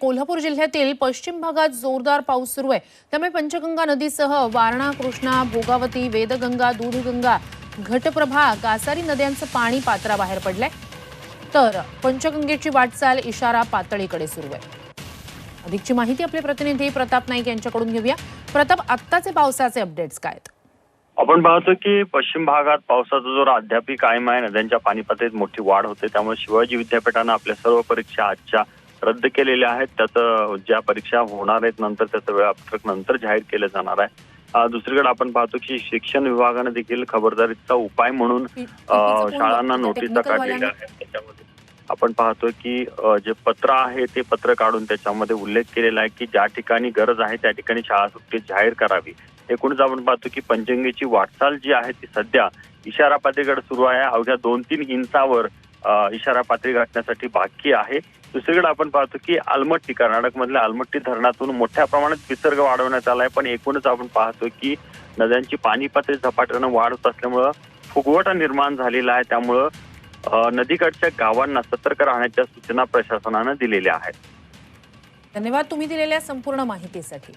कोल्हापूर जिल्ह्यातील पश्चिम भागात जोरदार पाऊस सुरू आहे. त्यामुळे पंचगंगा नदीसह वारणा कृष्णा भोगावती वेदगंगा दूधगंगा घटप्रभा कासारी नद्यांचं पाणी पात्राबाहेर पडलंय. तर पंचगंगेची वाटचाल इशारा पातळीकडे सुरू आहे. अधिकची माहिती आपले प्रतिनिधी प्रताप नाईक यांच्याकडून घेऊया. प्रताप आत्ताचे पावसाचे अपडेट्स काय आहेत? आपण पाहतो की पश्चिम भागात पावसाचा जोर अद्यापही कायम आहे. नद्यांच्या पाणी पातळीत मोठी वाढ होते. त्यामुळे शिवाजी विद्यापीठानं आपल्या सर्व परीक्षा आजच्या रद्द केलेल्या आहेत. त्याचं ज्या परीक्षा होणार आहेत नंतर त्याचं वेळापत्रक नंतर जाहीर केलं जाणार आहे. दुसरीकडे आपण पाहतो की शिक्षण विभागानं देखील खबरदारीचा उपाय म्हणून शाळांना नोटिसा काढलेल्या आहेत. त्याच्यामध्ये आपण पाहतोय की जे पत्र आहे ते पत्र काढून त्याच्यामध्ये उल्लेख केलेला आहे की ज्या ठिकाणी गरज आहे त्या ठिकाणी शाळा सुट्टी जाहीर करावी. एकूणच आपण पाहतो की पंचंगेची वाटचाल जी आहे ती सध्या इशारा पातळीकडे सुरू आहे. अवघ्या दोन तीन इंचावर इशारा पातळी गाठण्यासाठी बाकी आहे. दुसरीकडे आपण पाहतो की आलमट्टी कर्नाटक मधल्या आलमट्टी धरणातून मोठ्या प्रमाणात विसर्ग वाढवण्यात आलाय. पण एकूणच आपण पाहतो की नद्यांची पाणी पातळी झपाट्यानं वाढत असल्यामुळं फुगवटा निर्माण झालेला आहे. त्यामुळं नदीकडच्या गावांना सतर्क राहण्याच्या सूचना प्रशासनानं दिलेल्या आहेत. धन्यवाद तुम्ही दिलेल्या संपूर्ण माहितीसाठी.